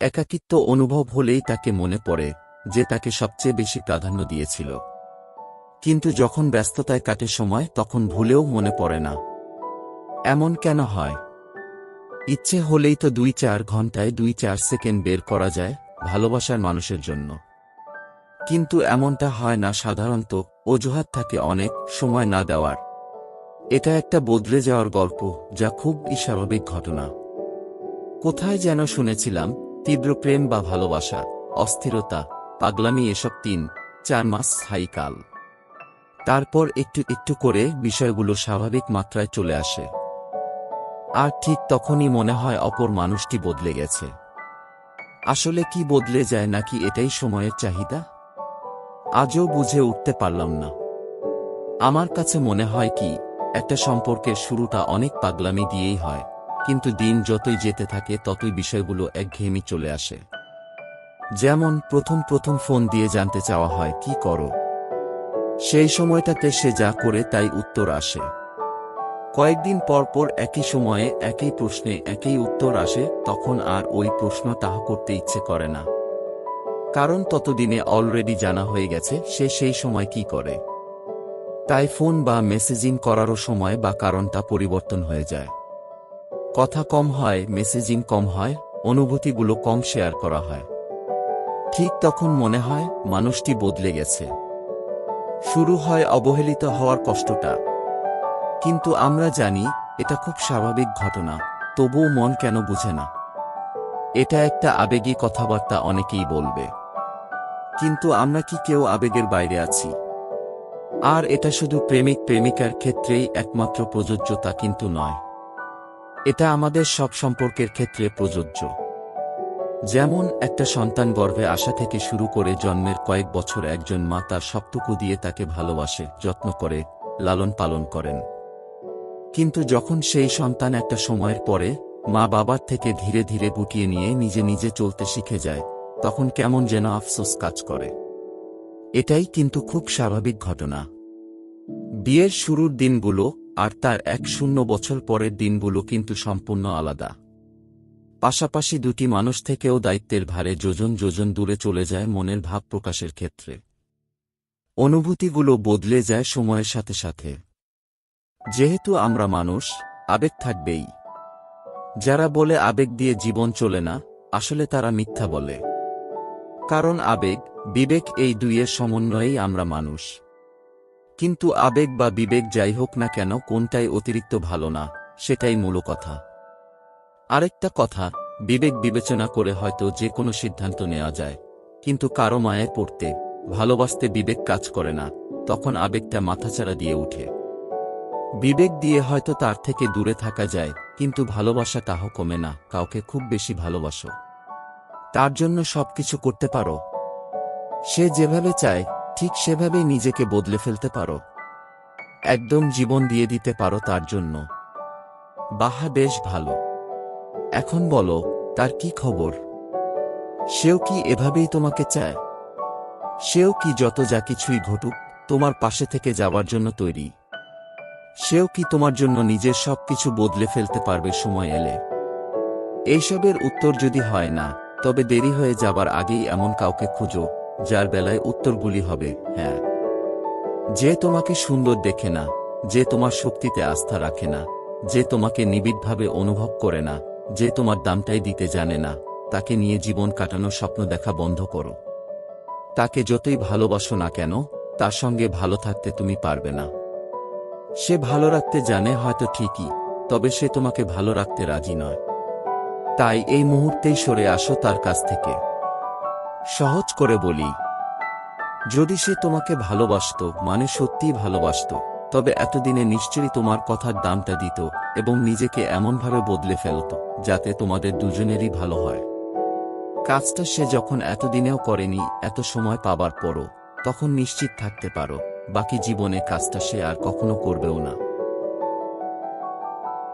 একাকিত্ব অনুভব হলেই তাকে মনে পড়ে যে তাকে সবচেয়ে বেশি প্রাধান্য দিয়েছিল। কিন্তু যখন ব্যস্ততায় কাটে সময়, তখন ভুলেও মনে পড়ে না। এমন কেন হয়? ইচ্ছে হলেই তো দুই চার ঘন্টায় দুই চার সেকেন্ড বের করা যায় ভালোবাসার মানুষের জন্য। কিন্তু এমনটা হয় না সাধারণত, অজুহাত থাকে অনেক সময় না দেওয়ার। এটা একটা বদলে যাওয়ার গল্প যা খুব স্বাভাবিক ঘটনা। কোথায় যেন শুনেছিলাম তীব্র প্রেম বা ভালোবাসা, অস্থিরতা, পাগলামি এসব তিন, চার মাস স্থায়ী কাল। তারপর একটু একটু করে বিষয়গুলো স্বাভাবিক মাত্রায় চলে আসে। আর ঠিক তখনই মনে হয় অপর মানুষটি বদলে গেছে। আসলে কি বদলে যায় নাকি এটাই সময়ের চাহিদা? আজও বুঝে উঠতে পারলাম না। আমার কাছে মনে হয় কি, একটা সম্পর্কের শুরুটা অনেক পাগলামি দিয়েই হয়। কিন্তু দিন যতই যেতে থাকে, ততই বিষয়গুলো একঘেয়েমি চলে আসে। যেমন, প্রথম প্রথম ফোন দিয়ে জানতে চাওয়া হয়, কি করো? সেই সময়টাতে সে যা করে তাই উত্তর আসে। কয়েকদিন পর পর একই সময়ে একই প্রশ্নে একই উত্তর আসে, তখন আর ওই প্রশ্ন তাহ করতে ইচ্ছে করে না। কারণ ততদিনে অলরেডি জানা হয়ে গেছে, সে সেই সময় কি করে। তাই ফোন বা মেসেজিং করারও সময় বা কারণটা পরিবর্তন হয়ে যায়। কথা কম হয় মেসেজিং কম হয়, অনুভূতিগুলো কম শেয়ার করা হয়। ঠিক তখন মনে হয়, মানুষটি বদলে গেছে। শুরু হয় অবহেলিত হওয়ার কষ্টটা। কিন্তু আমরা জানি, এটা খুব স্বাভাবিক ঘটনা, তবুও মন কেন বুঝে না। এটা একটা আবেগী কথাবার্তা অনেকেই বলবে। কিন্তু আমরা কি কেউ আবেগের বাইরে আছি? আর এটা শুধু প্রেমিক প্রেমিকার ক্ষেত্রেই একমাত্র প্রযোজ্য তা কিন্তু নয়। এটা আমাদের সব সম্পর্কের ক্ষেত্রে প্রযোজ্য। যেমন, একটা সন্তান গর্ভে আসা থেকে শুরু করে জন্মের কয়েক বছর একজন মা তার সবটুকু দিয়ে তাকে ভালোবাসে, যত্ন করে, লালন পালন করেন। কিন্তু যখন সেই সন্তান একটা সময়ের পরে মা বাবার থেকে ধীরে ধীরে গুটিয়ে নিয়ে নিজে নিজে চলতে শিখে যায়, তখন কেমন যেন আফসোস কাজ করে। এটাই কিন্তু খুব স্বাভাবিক ঘটনা। বিয়ের শুরুর দিনগুলো আর তার এক শূন্য বছর পরের দিনগুলো কিন্তু সম্পূর্ণ আলাদা। পাশাপাশি দুটি মানুষ থেকেও দায়িত্বের ভারে যোজন যোজন দূরে চলে যায় মনের ভাব প্রকাশের ক্ষেত্রে। অনুভূতিগুলো বদলে যায় সময়ের সাথে সাথে। যেহেতু আমরা মানুষ, আবেগ থাকবেই। যারা বলে আবেগ দিয়ে জীবন চলে না, আসলে তারা মিথ্যা বলে। কারণ আবেগ, বিবেক এই দুইয়ের সমন্বয়েই আমরা মানুষ। কিন্তু আবেগ বা বিবেক যাই হোক না কেন কোনটাই অতিরিক্ত ভালো না, সেটাই মূল কথা। আরেকটা কথা, বিবেক বিবেচনা করে হয়তো যে কোনো সিদ্ধান্ত নেওয়া যায়। কিন্তু কারও মায়ের পড়তে, ভালোবাসতে বিবেক কাজ করে না, তখন আবেগটা মাথাচাড়া দিয়ে উঠে। বিবেক দিয়ে হয়তো তার থেকে দূরে থাকা যায়, কিন্তু ভালোবাসা তাহ কমে না, কাউকে খুব বেশি ভালোবাসো। তার জন্য সবকিছু করতে পারো। সে যেভাবে চায় ঠিক সেভাবেই নিজেকে বদলে ফেলতে পারো। একদম জীবন দিয়ে দিতে পারো তার জন্য। বাহা, বেশ ভালো। এখন বলো, তার কি খবর? সেও কি এভাবেই তোমাকে চায়? সেও কি যত যা কিছুই ঘটুক, তোমার পাশে থেকে যাওয়ার জন্য তৈরি? সেও কি তোমার জন্য নিজের সবকিছু বদলে ফেলতে পারবে সময় এলে? এইসবের উত্তর যদি হয় না, তবে দেরি হয়ে যাবার আগেই এমন কাউকে খুঁজো। যার বেলায় উত্তরগুলি হবে হ্যাঁ। যে তোমাকে সুন্দর দেখে না, যে তোমার শক্তিতে আস্থা রাখে না, যে তোমাকে নিবিড়ভাবে অনুভব করে না, যে তোমার দামটাই দিতে জানে না, তাকে নিয়ে জীবন কাটানোর স্বপ্ন দেখা বন্ধ করো। তাকে যতই ভালোবাসো না কেন, তার সঙ্গে ভালো থাকতে তুমি পারবে না। সে ভালো রাখতে জানে হয়তো ঠিকই, তবে সে তোমাকে ভালো রাখতে রাজি নয়। তাই এই মুহূর্তেই সরে আসো তার কাছ থেকে। সহজ করে বলি। যদি সে তোমাকে ভালোবাসত মানে সত্যিই ভালোবাসত, তবে এতদিনে নিশ্চয়ই তোমার কথার দামটা দিত এবং নিজেকে এমনভাবে বদলে ফেলত, যাতে তোমাদের দুজনেরই ভালো হয়। কাজটা সে যখন এতদিনেও করেনি, এত সময় পাবার পরও, তখন নিশ্চিত থাকতে পারো, বাকি জীবনে কাজটা সে আর কখনো করবেও না।